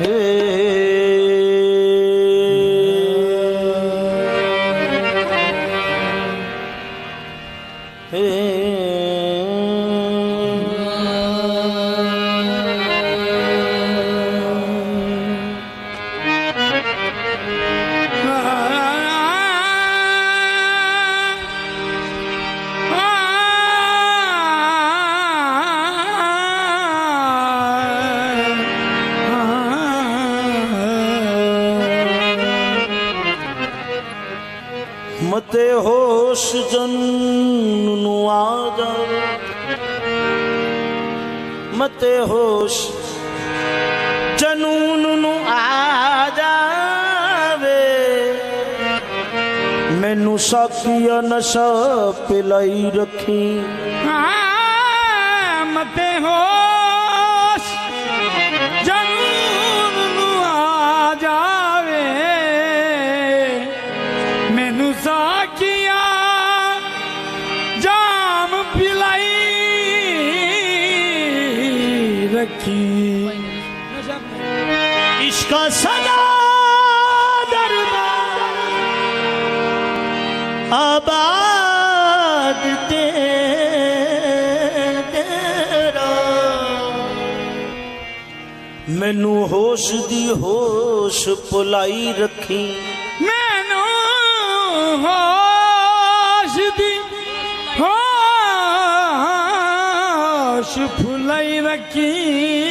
Hey. ਮਤੇ ਹੋਸ਼ ਜਨ ਨੂੰ ਆ ਜਾ ਮਤੇ ਹੋਸ਼ ਜਨੂਨ ਨੂੰ ਆ ਜਾਵੇ ਮੈਨੂੰ ਸਾਕੀਆ ਨਸ਼ਾ ਪਿਲਾਈ ਰੱਖੀ। ਮਤੇ ਹੋਸ਼ ਰੱਖੀ ਇਸ਼ਕਾ ਸਦਾ ਦਰਬਾਰ ਆਬਾਦ ਤੇਰਾ ਮੈਨੂੰ ਹੋਸ਼ ਦੀ ਹੋਸ਼ ਪੁਲਾਈ ਰੱਖੀ ਮੈਨੂੰ ਹੋਸ਼ ਦੀ ਹੋਸ਼ ਫੁਲਾਈ ਰੱਖੀ ਦਿਲ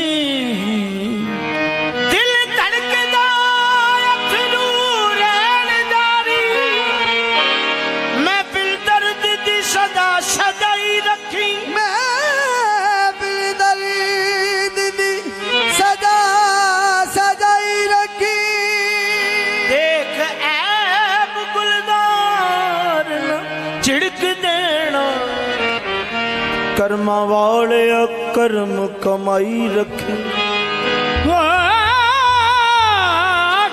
ਕਰਮਾਂ ਵਾਲਿਆ ਕਰਮ ਕਮਾਈ ਰੱਖੀ।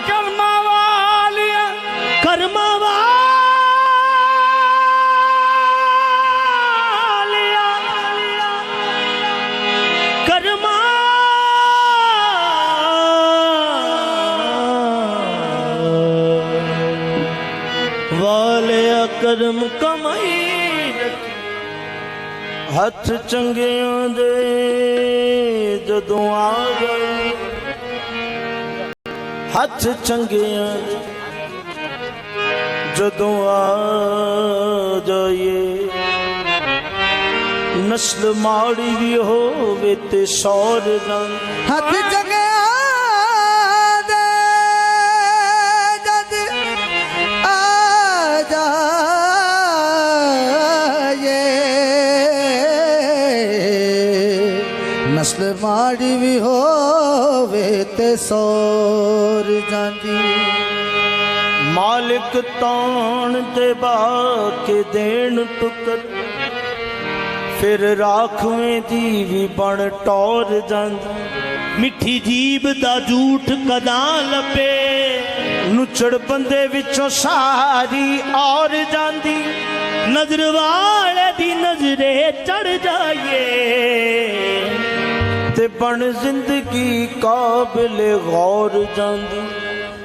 ਕਰਮਾਂ ਵਾਲਿਆ। ਕਰਮਾਂ ਵਾਲਿਆ। ਕਰਮਾਂ ਵਾਲਿਆ ਕਰਮ ਕਮਾਈ ਰੱਖੀ। ਹੱਥ ਚੰਗਿਆਂ ਦੇ ਜਦੋਂ ਆ ਗਏ। ਹੱਥ ਚੰਗਿਆਂ ਦੇ ਜਦੋਂ ਆ ਜਾਏ ਨਸਲ ਮਾੜੀ ਵੀ ਹੋਵੇ ਤੇ ਸੌਰ ਰੰਗ। ਹੱਥ ਚੰਗਿਆ ਨਸਲ ਮਾੜੀ ਵੀ ਹੋਵੇ ਤੇ ਸੋਰ ਜਾਂਦੀ। ਮਾਲਿਕ ਤਾਣ ਤੇ ਬਾ ਕੇ ਦੇਣ ਟੁਕਰ, ਫਿਰ ਰਾਖਵੇਂ ਦੀ ਵੀ ਬਣ ਟੌਰ ਜਾਂਦੀ। ਮਿੱਠੀ ਜੀਬ ਦਾ ਝੂਠ ਕਦਾਂ ਲੱਭੇ, ਨੁਚੜ ਬੰਦੇ ਵਿੱਚੋਂ ਸਾਰੀ ਔਰ ਜਾਂਦੀ। ਨਜ਼ਰ ਵਾਲੇ ਦੀ ਨਜ਼ਰੇ ਚੜ ਜਾਈਏ। ਤੇ ਬਣ ਜ਼ਿੰਦਗੀ ਕਾਬਿਲ ਗੌਰ ਜਾਂਦੀ।